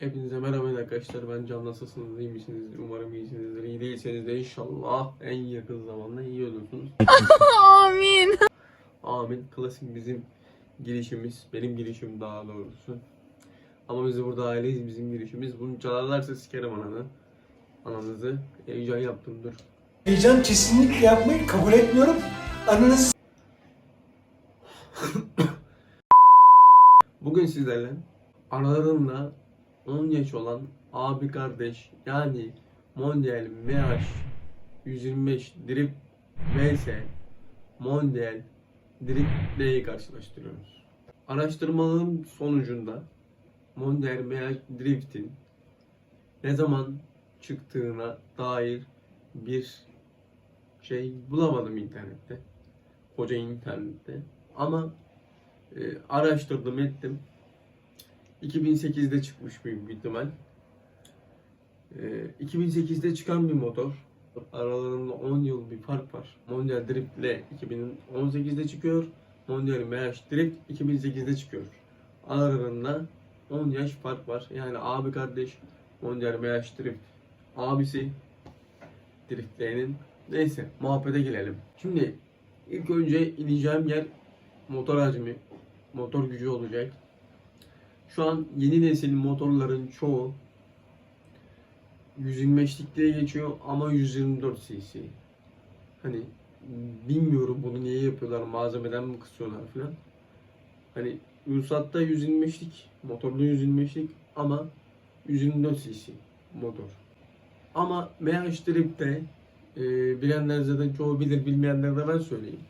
Hepinize merhaba arkadaşlar. Ben Can nasılsınız? İyi misiniz? Umarım iyisinizdir. İyi değilseniz de inşallah en yakın zamanda iyi olursunuz. Amin. Amin. Klasik bizim girişimiz. Benim girişim daha doğrusu. Ama biz de burada aileyiz. Bizim girişimiz. Bunu çalarlarsa sikerim ananı. Ananızı. Heyecan yaptım dur. Heyecan kesinlikle yapmayı kabul etmiyorum. Ananız Bugün sizlerle aralarında 10 yaş olan abi kardeş yani Mondial MH 125 Drip vs Mondial Drip D'yi karşılaştırıyoruz. Araştırmaların sonucunda Mondial MH Drift'in ne zaman çıktığına dair bir şey bulamadım internette. Koca internette. Ama e, araştırdım ettim. 2008'de çıkmış büyük ihtimal. E, 2008'de çıkan bir motor. Aralarında 10 yıl bir fark var. Mondial Drift ile 2018'de çıkıyor. Mondial MH Drift 2008'de çıkıyor. Aralarında 10 yaş fark var. Yani abi kardeş Mondial MH Drift abisi Drift'lerinin neyse muhabbete gelelim. Şimdi ilk önce ineceğim yer motor hacmi, motor gücü olacak. Şu an yeni nesil motorların çoğu 125'lik diye geçiyor ama 124 cc. Hani bilmiyorum bunu niye yapıyorlar, malzemeden mi kısıyorlar falan. Hani ruhsatta 125'lik, motorlu 125'lik ama 124 cc motor. Ama MH Drip'te e, bilenler zaten çoğu bilir, bilmeyenler de ben söyleyeyim.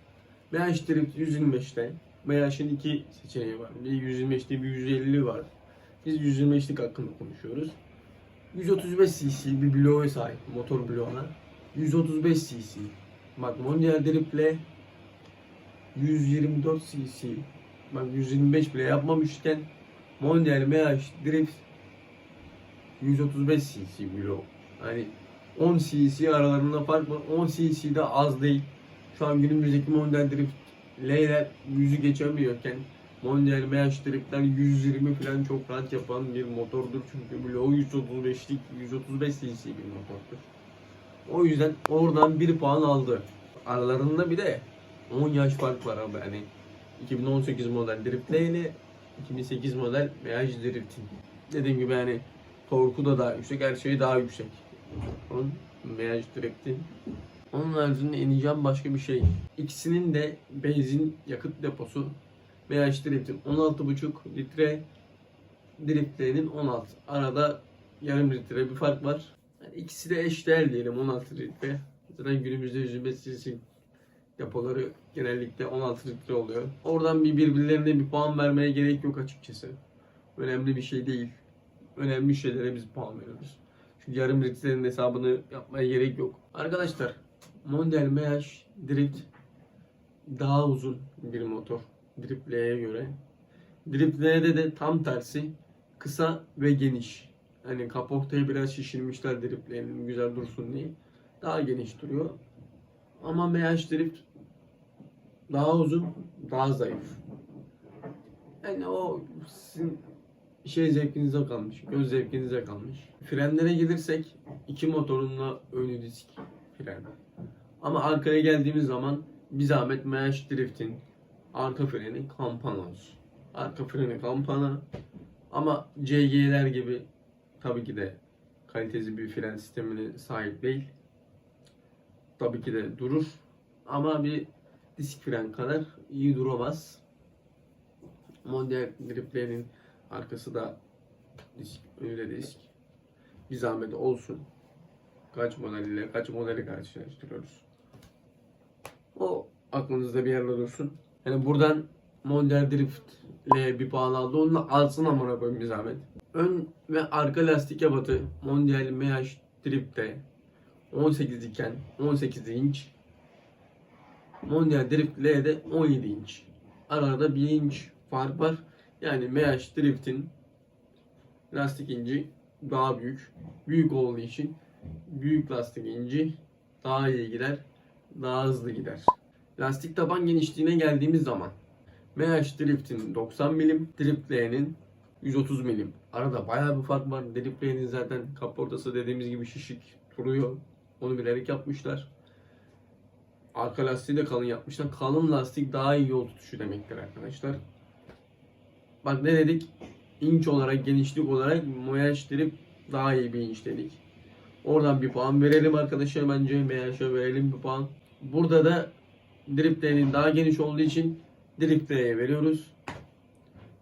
MH Drift 125'te MH'in iki seçeneği var. Bir 125'te bir 150 var. Biz 125'lik hakkında konuşuyoruz. 135 cc bir bloğa sahip motor bloğuna. 135 cc. Bak Mondial Drift'le 124 cc. Bak 125 bile yapmamışken Mondial MH Drift 135 cc blok. Hani 10 cc aralarında fark var. 10 cc de az değil. Şu an günümüzdeki Mondial Drift L'ler 100'ü geçemiyorken Mondial Drift'ler 120 falan çok rahat yapan bir motordur. Çünkü bloğu 135'lik 135 cc bir motordur. O yüzden oradan bir puan aldı. Aralarında bir de 10 yaş fark var abi hani 2018 model Drift ile 2008 model MH Drift'in. Dediğim gibi hani torku da daha yüksek, her şey daha yüksek. Onun MH Drift'in onun haricinde ineceğim başka bir şey. İkisinin de benzin yakıt deposu MH Drift'in 16,5 litre Drift'lerinin 16. Arada yarım litre bir fark var. Yani ikisi de eşdeğer diyelim 16 litre. Zaten günümüzde 125 cc depoları genellikle 16 litre oluyor. Oradan bir birbirlerine bir puan vermeye gerek yok açıkçası. Önemli bir şey değil. Önemli şeylere biz puan veriyoruz. Çünkü yarım litrenin hesabını yapmaya gerek yok. Arkadaşlar Mondial MH Drift daha uzun bir motor. Drift L'ye göre. Drift L'de de tam tersi kısa ve geniş. Hani kaportayı biraz şişirmişler Drift L'nin güzel dursun diye. Daha geniş duruyor. Ama MH Drift daha uzun, daha zayıf. Yani o sizin şey zevkinize kalmış, göz zevkinize kalmış. Frenlere gelirsek iki motorunla önü disk fren. Ama arkaya geldiğimiz zaman bir zahmet MH Drift'in arka freni kampana olsun. Arka freni kampana ama CG'ler gibi tabii ki de kaliteli bir fren sistemine sahip değil. Tabii ki de durur ama bir disk fren kadar iyi duramaz. Mondial Drift'lerin arkası da disk, önü disk. Bir zahmet olsun. Kaç model ile kaç modeli karşılaştırıyoruz. O aklınızda bir yerde dursun. Yani buradan Mondial Drift ile bir puan aldı. Onu da alsın amına koyayım bir zahmet. Ön ve arka lastik ebatı Mondial MH Drift'te 18 iken 18 inç. Mondial Drift L'de 17 inç. Arada 1 inç fark var. Yani MH Drift'in lastik inci daha büyük. Büyük olduğu için büyük lastik inci daha iyi gider, daha hızlı gider. Lastik taban genişliğine geldiğimiz zaman MH Drift'in 90 milim, Drift L'nin 130 milim. Arada bayağı bir fark var. Deliplay'in zaten kaportası dediğimiz gibi şişik duruyor. Onu bilerek yapmışlar. Arka lastiği de kalın yapmışlar. Kalın lastik daha iyi yol tutuşu demektir arkadaşlar. Bak ne dedik? İnç olarak, genişlik olarak Moyaş Drip daha iyi bir inç dedik. Oradan bir puan verelim arkadaşlar bence. Moyaş'a verelim bir puan. Burada da Driplay'in daha geniş olduğu için Driplay'e veriyoruz.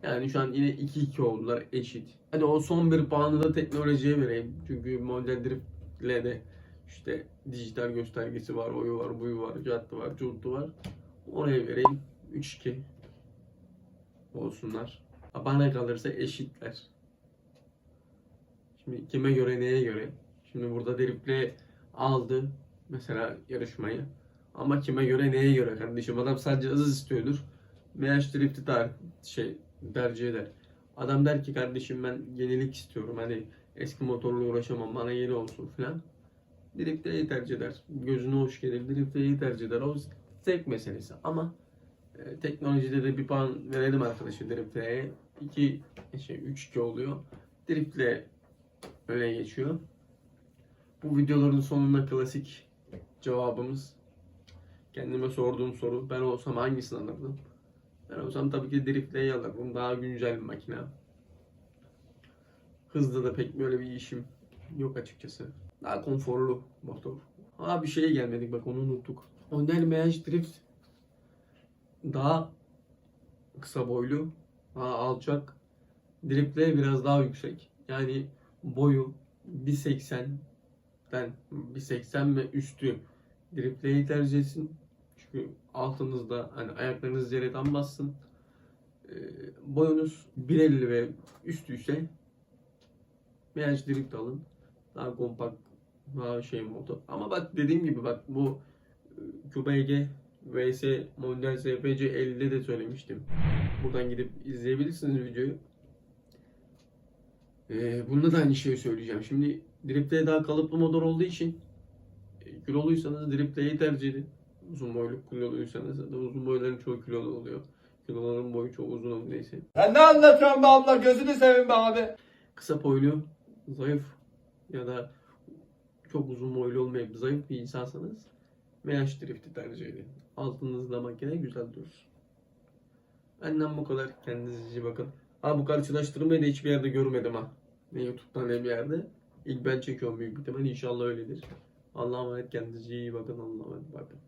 Yani şu an yine 2-2 oldular eşit. Hadi o son bir puanı da teknolojiye vereyim. Çünkü model driftle de işte dijital göstergesi var, oyu var, buyu var, cattı var, curtu var. Oraya vereyim. 3-2 olsunlar. Bana kalırsa eşitler. Şimdi kime göre neye göre? Şimdi burada driftle aldı mesela yarışmayı. Ama kime göre neye göre kardeşim? Adam sadece hız istiyordur. MH Drift'i şey tercih eder. Adam der ki kardeşim ben yenilik istiyorum. Hani eski motorla uğraşamam bana yeni olsun filan. Drift'i tercih eder. Gözüne hoş gelir. Drift'i tercih eder. O zevk meselesi. Ama e, teknolojide de bir puan verelim arkadaşlar Drift'e. 2 şey 3-2 oluyor. Drift'le öne geçiyor. Bu videoların sonunda klasik cevabımız kendime sorduğum soru ben olsam hangisini alırdım? Ben olsam tabii ki Drift'leyi alırdım. Daha güncel bir makine. Hızlı da pek böyle bir işim yok açıkçası. Daha konforlu motor. Aa bir şeye gelmedik bak onu unuttuk. Honda MH Drift daha kısa boylu, daha alçak. Driftle biraz daha yüksek. Yani boyu 1.80'den 1.80 ve üstü Driftleyi tercih etsin. Çünkü altınızda hani ayaklarınız yere tam bassın. Ee, boyunuz 1.50 ve üstüyse MH Drift alın. Daha kompakt, daha şey motor. Ama bak dediğim gibi bak bu e, QBG VS Mondial SPC 50'de de söylemiştim. Buradan gidip izleyebilirsiniz videoyu. Ee, bunda da aynı şeyi söyleyeceğim. Şimdi Drift'te daha kalıplı motor olduğu için e, kiloluysanız Drift'teyi tercih edin. Uzun boylu kiloluysanız da uzun boyların çoğu kilolu oluyor. Kiloların boyu çok uzun neyse. Sen ne anlatıyorsun be abla? Gözünü seveyim be abi. Kısa boylu, zayıf ya da çok uzun boylu olmayıp zayıf bir insansanız MH Drift'i tercih edin. Altınızda makine güzel durur. Benden bu kadar. Kendinize iyi bakın. Ha bu karşılaştırmayı da hiçbir yerde görmedim ha. Ne YouTube'dan ne bir yerde. İlk ben çekiyorum büyük ihtimal. İnşallah öyledir. Allah'a emanet kendinize iyi bakın. Allah'a emanet bakın.